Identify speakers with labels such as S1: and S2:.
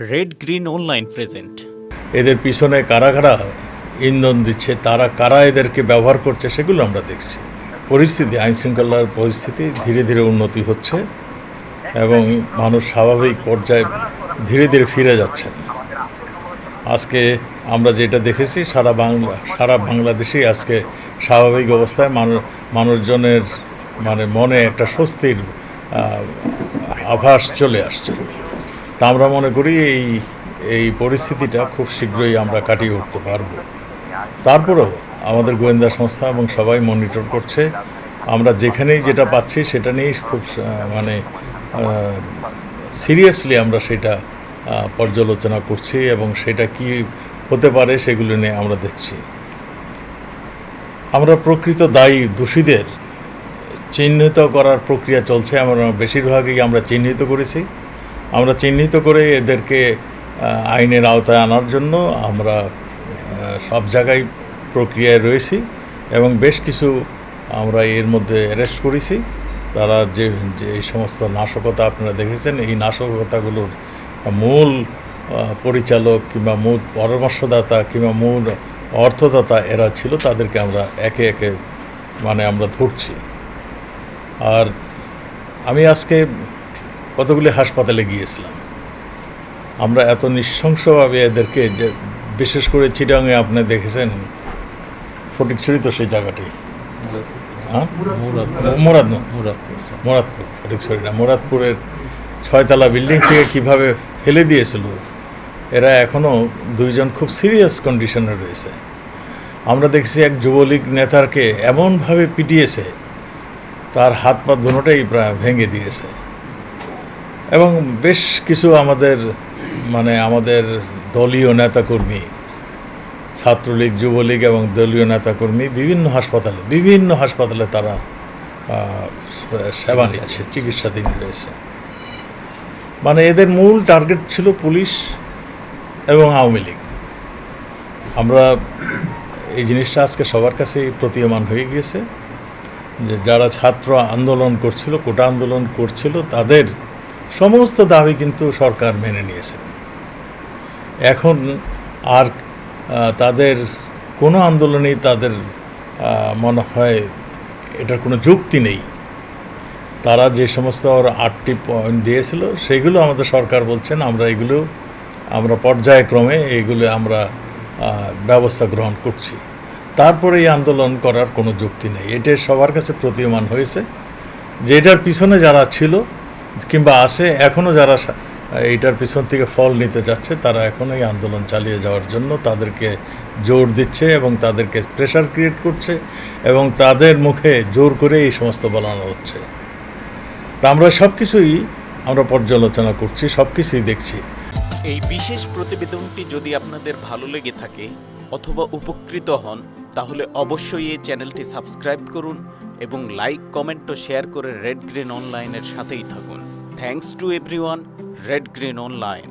S1: Red green online present
S2: এদের পিছনে কারা কারা ইন্ধন দিচ্ছে, তারা কারা এদেরকে ব্যবহার করছে, সেগুলো আমরা দেখছি। পরিস্থিতি আইন শৃঙ্খলার পরিস্থিতি ধীরে ধীরে উন্নতি হচ্ছে এবং মানুষ স্বাভাবিক পর্যায়ে ধীরে ধীরে ফিরে যাচ্ছেন। আজকে আমরা যেটা দেখেছি, সারা বাংলা, সারা বাংলাদেশেই আজকে স্বাভাবিক অবস্থায় মানুষ মানুষজনের মানে মনে একটা স্বস্তির আভাস চলে আসছে। তা আমরা মনে করি এই এই পরিস্থিতিটা খুব শীঘ্রই আমরা কাটিয়ে উঠতে পারব। তারপরেও আমাদের গোয়েন্দা সংস্থা এবং সবাই মনিটর করছে। আমরা যেখানেই যেটা পাচ্ছি সেটা নিয়েই খুব মানে সিরিয়াসলি আমরা সেটা পর্যালোচনা করছি এবং সেটা কি হতে পারে সেগুলো নিয়ে আমরা দেখছি। আমরা প্রকৃত দায়ী দোষীদের চিহ্নিত করার প্রক্রিয়া চলছে। আমরা বেশিরভাগই আমরা চিহ্নিত করেছি। আমরা চিহ্নিত করে এদেরকে আইনের আওতায় আনার জন্য আমরা সব জায়গায় প্রক্রিয়ায় রয়েছি এবং বেশ কিছু আমরা এর মধ্যে অ্যারেস্ট করেছি। তারা যে যে এই সমস্ত নাশকতা আপনারা দেখেছেন, এই নাশকতাগুলোর মূল পরিচালক কিংবা মূল পরামর্শদাতা কিংবা মূল অর্থদাতা এরা ছিল, তাদেরকে আমরা একে একে মানে আমরা ধরছি। আর আমি আজকে কতগুলি হাসপাতালে গিয়েছিলাম। আমরা এত নৃশংসভাবে এদেরকে যে বিশেষ করে চিটাঙে আপনি দেখেছেন ফটিকছড়ি তো সেই জায়গাটি। হ্যাঁ? মুরাদপুর। ফটিকছড়ি না। মুরাদপুরের ছয়তলা বিল্ডিং থেকে কীভাবে ফেলে দিয়েছিল এরা এখনও দুইজন খুব সিরিয়াস কন্ডিশনে রয়েছে। আমরা দেখছি এক যুবলীগ নেতারকে এমনভাবে পিটিয়েছে তার হাত পা দুটোটাই প্রায় ভেঙে দিয়েছে। এবং বেশ কিছু আমাদের মানে আমাদের দলীয় নেতাকর্মী ছাত্রলীগ যুবলীগ এবং দলীয় নেতাকর্মী বিভিন্ন হাসপাতালে বিভিন্ন হাসপাতালে তারা সেবা নিচ্ছে চিকিৎসাধীন রয়েছে। মানে এদের মূল টার্গেট ছিল পুলিশ এবং আওয়ামী লীগ। আমরা এই জিনিসটা আজকে সবার কাছে প্রতীয়মান হয়ে গিয়েছে যে যারা ছাত্র আন্দোলন করছিল কোটা আন্দোলন করছিল তাদের সমস্ত দাবি কিন্তু সরকার মেনে নিয়েছে। এখন আর তাদের কোনো আন্দোলনেই তাদের মনে হয় এটার কোনো যুক্তি নেই। তারা যে সমস্ত আটটি পয়েন্ট দিয়েছিল, সেগুলো আমাদের সরকার বলছেন, আমরা এগুলো, আমরা পর্যায়ক্রমে এগুলো আমরা ব্যবস্থা গ্রহণ করছি। তারপরে এই আন্দোলন করার কোনো যুক্তি নেই। এটা সবার কাছে প্রতীয়মান হয়েছে। যে এটার পিছনে যারা ছিল কিংবা আছে এখনও যারা এইটার পিছন থেকে ফল নিতে যাচ্ছে, তারা এখনও এই আন্দোলন চালিয়ে যাওয়ার জন্য তাদেরকে জোর দিচ্ছে এবং তাদেরকে প্রেশার ক্রিয়েট করছে এবং তাদের মুখে জোর করে এই সমস্ত বলানো হচ্ছে। তা আমরা সব কিছুই আমরা পর্যালোচনা করছি সব কিছুই দেখছি।
S1: এই বিশেষ প্রতিবেদনটি যদি আপনাদের ভালো লেগে থাকে অথবা উপকৃত হন, তাহলে অবশ্যই এই চ্যানেলটি সাবস্ক্রাইব করুন এবং লাইক, কমেন্ট ও শেয়ার করে রেড গ্রিন অনলাইনের সাথেই থাকুন। Thanks to everyone red green online